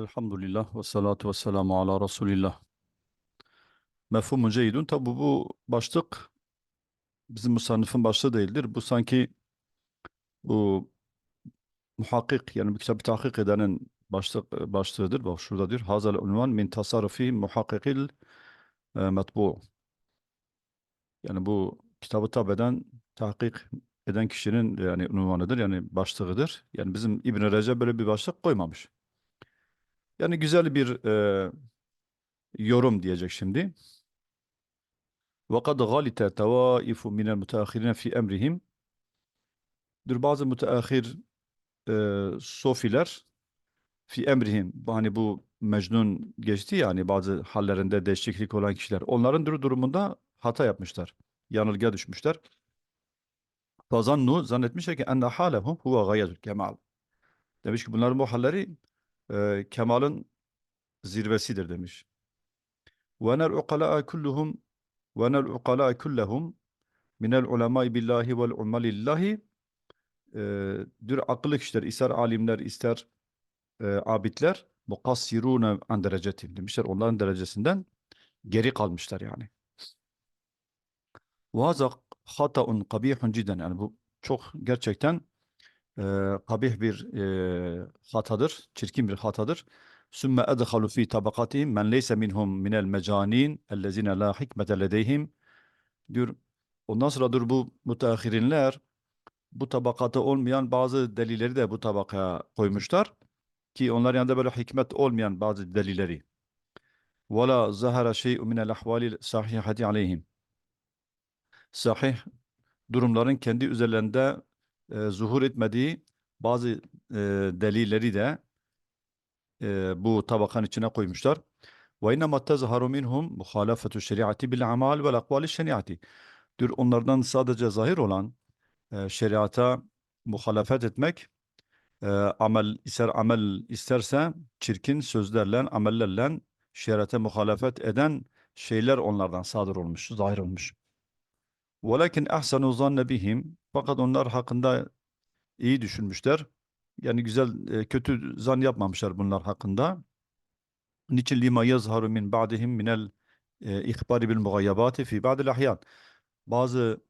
Elhamdülillah ve salatu ve selamu ala Resulillah. Mefhumun ceydun. Tabi bu başlık bizim musannifin başlığı değildir. Bu sanki bu muhakkik yani bir kitabı tahkik edenin başlık, başlığıdır. Bak şurada diyor. Hazal unvan min tasarrufi muhakkikil e, metbu. Yani bu kitabı tab eden, tahkik eden kişinin yani unvanıdır. Yani başlığıdır. Yani bizim İbn-i Recep böyle bir başlık koymamış. Yani güzel bir e, yorum diyecek şimdi. وَقَدْ غَلِتَ تَوَائِفُ مِنَ الْمُتَأَخِرِينَ فِي اَمْرِهِمْ Dur bazı müteahhir e, sofiler fi emrihim bu hani bu Mecnun geçti ya hani bazı hallerinde değişiklik olan kişiler onların dur durumunda hata yapmışlar. Yanılgıya düşmüşler. Fazannu zannetmişler ki enne halehum huve gayetül kemal. Demiş ki bunların bu halleri e, kemalın zirvesidir demiş. Ukala'a kulluhum ve nel ukala'a kullahum minel ulemai billahi vel umalillahi e, dür akıllı kişiler, ister alimler, ister e, abidler mukassirune an derecetim demişler. Onların derecesinden geri kalmışlar yani. Haza hataun kabihun cidden yani bu çok gerçekten e, kabih bir e, hatadır, çirkin bir hatadır. Sümme edhalu fi tabakatihim men leyse minhum minel mecanin ellezine la hikmete ledeyhim diyor. Ondan sonra dur bu müteahhirinler bu tabakata olmayan bazı delilleri de bu tabakaya koymuşlar ki onlar yanında böyle hikmet olmayan bazı delilleri. Vela zahara şey'u minel ahvali sahihati aleyhim. Sahih durumların kendi üzerlerinde e, zuhur etmediği bazı e, delilleri de e, bu tabakan içine koymuşlar. Ve innema tezharu minhum muhalafetu şeriatı bil amal vel. Dür onlardan sadece zahir olan e, şeriata muhalefet etmek e, amel ister amel isterse çirkin sözlerle, amellerle şeriata muhalefet eden şeyler onlardan sadır olmuş, zahir olmuş. Velakin ahsanu zanne bihim fakat onlar hakkında iyi düşünmüşler. Yani güzel e, kötü zan yapmamışlar bunlar hakkında. Niçin lima yazharu min ba'dihim minel e, ihbari bil mugayyabati fi ba'dil ahyan. Bazı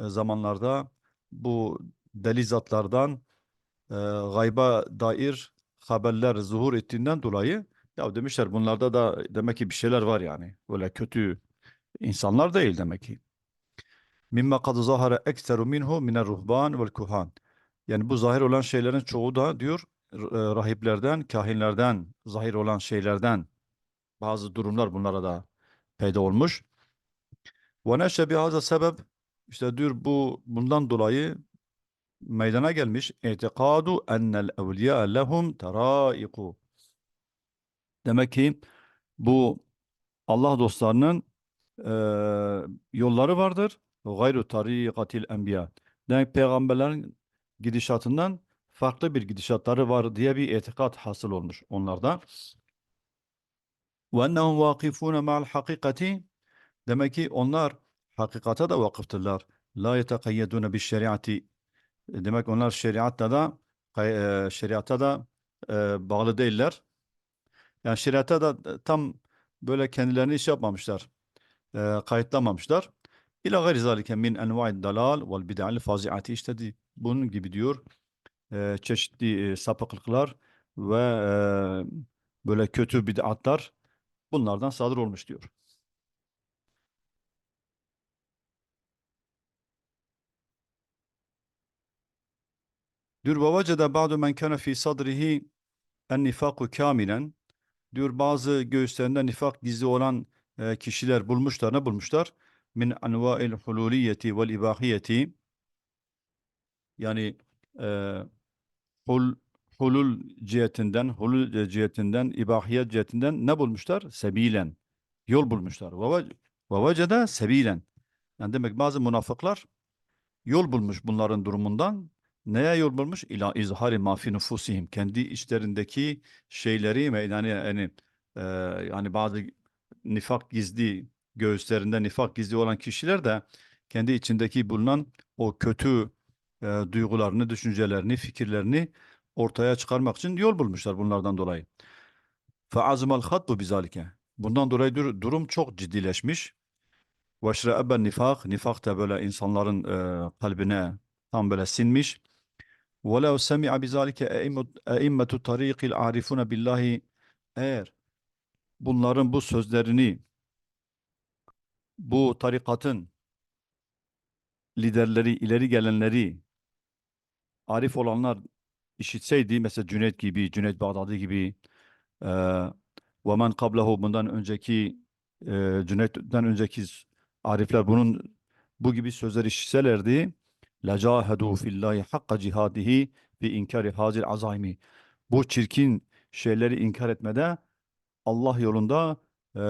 e, zamanlarda bu deli zatlardan gayba dair haberler zuhur ettiğinden dolayı ya demişler bunlarda da demek ki bir şeyler var yani. Böyle kötü insanlar değil demek ki. Mimma kad zahara ekseru minhu miner ruhban vel kuhan. Yani bu zahir olan şeylerin çoğu da diyor e, rahiplerden, kahinlerden, zahir olan şeylerden bazı durumlar bunlara da peyda olmuş. Ve neşe bihaza sebep işte diyor bu bundan dolayı meydana gelmiş itikadu ennel evliya lehum teraiku. Demek ki bu Allah dostlarının e, yolları vardır. Gayru tarikatil enbiya. Demek peygamberlerin gidişatından farklı bir gidişatları var diye bir itikat hasıl olmuş onlarda. Ennehum vakifune ma'al hakikati. Demek ki onlar hakikate de vakıftırlar. La bi şeriati. Demek onlar şeriatta da e, şeriata da e, bağlı değiller. Yani şeriata da tam böyle kendilerini iş yapmamışlar. E, kayıtlamamışlar. İla gayri zalike min enva'id dalal vel bid'al fazi'ati işte bunun gibi diyor e, çeşitli e, sapıklıklar ve e, böyle kötü bid'atlar bunlardan sadır olmuş diyor. Diyor ve ba'du men kana fi sadrihi en nifaku kamilen diyor bazı göğüslerinde nifak gizli olan e, kişiler bulmuşlar ne bulmuşlar? Min anva'il hululiyeti vel ibahiyeti yani e, hul, hulul cihetinden, hulul cihetinden, ibahiyet cihetinden ne bulmuşlar? Sebilen. Yol bulmuşlar. Ve ve- ve vecede sebilen. Yani demek bazı münafıklar yol bulmuş bunların durumundan. Neye yol bulmuş? İla izhari ma fi nufusihim. Kendi içlerindeki şeyleri yani yani e, yani bazı nifak gizli göğüslerinde nifak gizli olan kişiler de kendi içindeki bulunan o kötü e, duygularını, düşüncelerini, fikirlerini ortaya çıkarmak için yol bulmuşlar bunlardan dolayı. فَعَزْمَ الْخَطْبُ بِذَٰلِكَ Bundan dolayı dur- durum çok ciddileşmiş. وَشْرَأَبَ nifak Nifak da böyle insanların e, kalbine tam böyle sinmiş. وَلَوْ سَمِعَ بِذَٰلِكَ اَئِمَّةُ طَرِيقِ الْعَارِفُونَ billahi Eğer bunların bu sözlerini bu tarikatın liderleri, ileri gelenleri, arif olanlar işitseydi mesela Cüneyt gibi, Cüneyt Bağdadi gibi e, ve men kablehu bundan önceki e, Cüneyt'den önceki arifler bunun bu gibi sözler işitselerdi lecahedu fillahi hakka cihadihi bi inkari hazil azaymi. Bu çirkin şeyleri inkar etmede Allah yolunda e,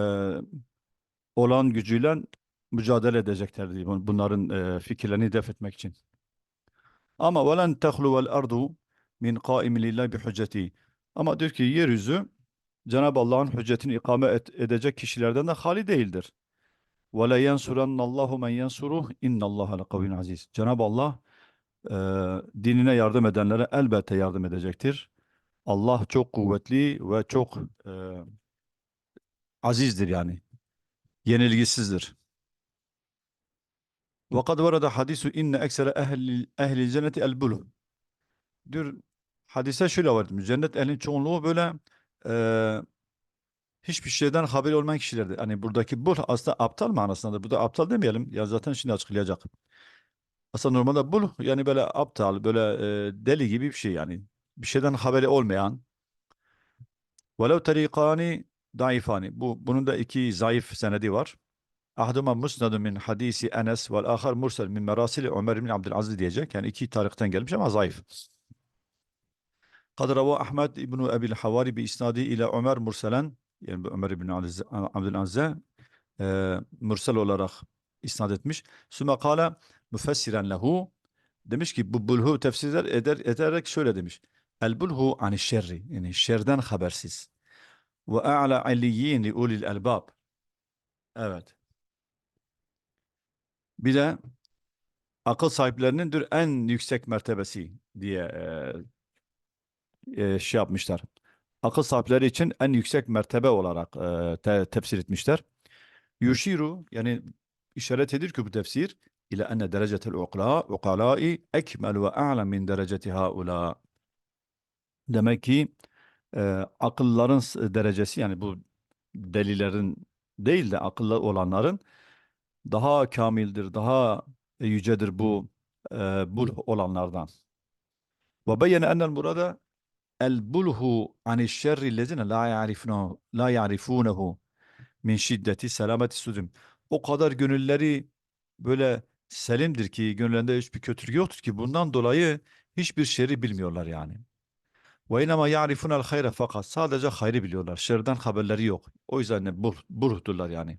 olan gücüyle mücadele edeceklerdi bun- bunların e, fikirlerini def etmek için. Ama velen tehluvel ardu min qaimin lillahi bi hücceti. Ama diyor ki yeryüzü Cenab-ı Allah'ın hüccetini ikame et- edecek kişilerden de hali değildir. Ve la yansurannallahu men yansuruh innallaha lekaviyyun aziz. Cenab-ı Allah e, dinine yardım edenlere elbette yardım edecektir. Allah çok kuvvetli ve çok e, azizdir yani Yenilgisizdir. وقد ورد حديث إن أكثر أهل أهل الجنة البلو. Diyor hadise şöyle var. Cennet ehlinin çoğunluğu böyle eee, hiçbir şeyden haberi olmayan kişilerdir. Hani buradaki bul aslında aptal manasındadır. Burada aptal demeyelim. Ya zaten şimdi açıklayacak. Aslında normalde bul yani böyle aptal, böyle eee, deli gibi bir şey yani. Bir şeyden haberi olmayan. Velev tarikani daifani. Bu bunun da iki zayıf senedi var. Ahduma musnadun min hadisi Enes vel ahar mursel min merasili Ömer bin Abdülaziz diyecek. Yani iki tarikten gelmiş ama zayıf. Kad rava Ahmed İbn Ebil Havari bi isnadi ile Ömer murselen yani Ömer Aziz- Abdülaziz'e e, mursel olarak isnad etmiş. Sümme kâle müfessiren lehu demiş ki bu bulhu tefsir eder, ederek şöyle demiş. El bulhu ani şerri yani şerden habersiz. Ve a'la aliyyin li ulil elbab. Evet. Bir de akıl sahiplerinin dur en yüksek mertebesi diye e, e, şey yapmışlar. Akıl sahipleri için en yüksek mertebe olarak e, te- tefsir etmişler. Yushiru yani işaret edir ki bu tefsir ile enne derecetel ukla ukalai ekmel ve a'la min dereceti haula. Demek ki e, akılların derecesi yani bu delilerin değil de akıllı olanların daha kamildir, daha yücedir bu e, bulh olanlardan. Ve beyyene enel murada el bulhu ani şerri lezine la ya'rifunehu la ya'rifunehu min şiddeti selameti sudum. O kadar gönülleri böyle selimdir ki gönüllerinde hiçbir kötülük yoktur ki bundan dolayı hiçbir şerri bilmiyorlar yani. Ve inama ya'rifunel hayre sadece hayrı biliyorlar. Şerden haberleri yok. O yüzden de buh, yani.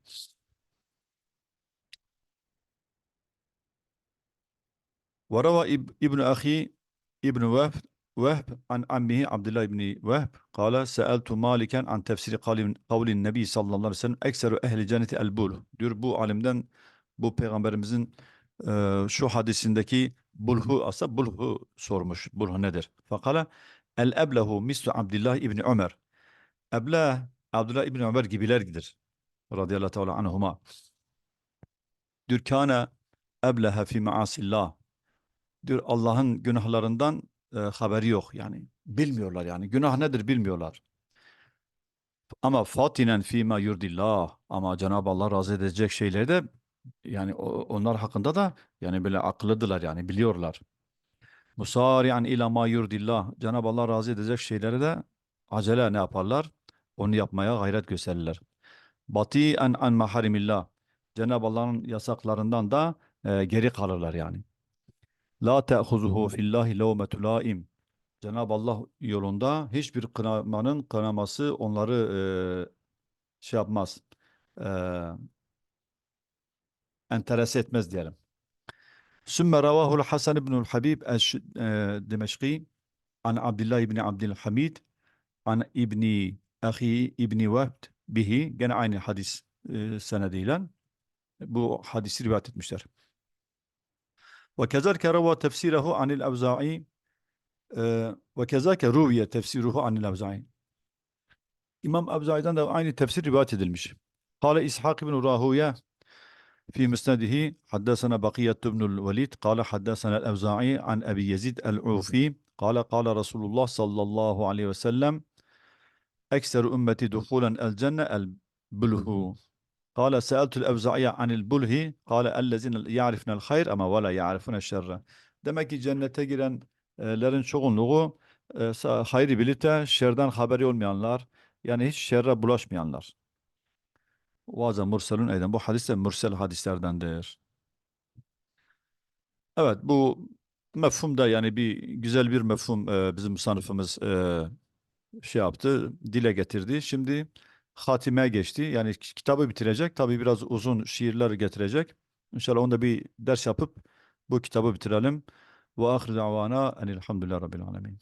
Ve rava İbn Ahi İbn Vehb Vehb an ammihi Abdullah ibn Vehb kâle seeltu maliken an tefsiri kavlin nebi sallallahu aleyhi ve sellem ekseru ehli cenneti elbul diyor bu alimden bu peygamberimizin şu hadisindeki bulhu aslında bulhu sormuş bulhu nedir fakala el eblehu mislu Abdullah ibni Ömer. Eblah Abdullah ibni Ömer gibilerdir. Radıyallahu teala anhuma. Diyor kana ebleha fi maasillah diyor Allah'ın günahlarından e, haberi yok yani. Bilmiyorlar yani. Günah nedir bilmiyorlar. Ama fatinen fîmâ yurdillah ama Cenab-ı Allah razı edecek şeyleri de yani onlar hakkında da yani böyle akıllıdılar yani biliyorlar. Musari'an ila ma yurdillah Cenab-ı Allah razı edecek şeyleri de acele ne yaparlar? Onu yapmaya gayret gösterirler. Bati'en an maharimillah Cenab-ı Allah'ın yasaklarından da e, geri kalırlar yani. La te'huzuhu fillahi levmetu laim. Cenab-ı Allah yolunda hiçbir kınamanın kınaması onları e, şey yapmaz. E, enterese etmez diyelim. Sümme ravahul Hasan ibnul Habib e, Demeşki an Abdullah ibni Abdülhamid an İbni Ahi İbni Vehb bihi gene aynı hadis e, senediyle bu hadisi rivayet etmişler. Ve kezalke rava tefsirehu anil evza'i e, ve kezalke ruviye tefsiruhu anil evza'i İmam Evzai'den de aynı tefsir rivayet edilmiş. Kale İshak bin Rahuye في مسنده حدثنا بقية بن الوليد قال حدثنا الأوزاعي عن أبي يزيد العوفي قال قال رسول الله صلى الله عليه وسلم أكثر أمتي دخولا الجنة البله قال سألت الأوزاعي عن البله قال الذين يعرفن الخير أما ولا يعرفون الشر Demek ki cennete girenlerin çoğunluğu e, sa- hayrı bilip de şerden haberi olmayanlar yani hiç şerre bulaşmayanlar. Vaza murselun eyden. Bu hadis de mürsel hadislerdendir. Evet bu mefhum da yani bir güzel bir mefhum e, bizim sınıfımız e, şey yaptı, dile getirdi. Şimdi hatime geçti. Yani ki- kitabı bitirecek. Tabii biraz uzun şiirler getirecek. İnşallah onda bir ders yapıp bu kitabı bitirelim. Ve ahir davana enilhamdülillahi rabbil alemin.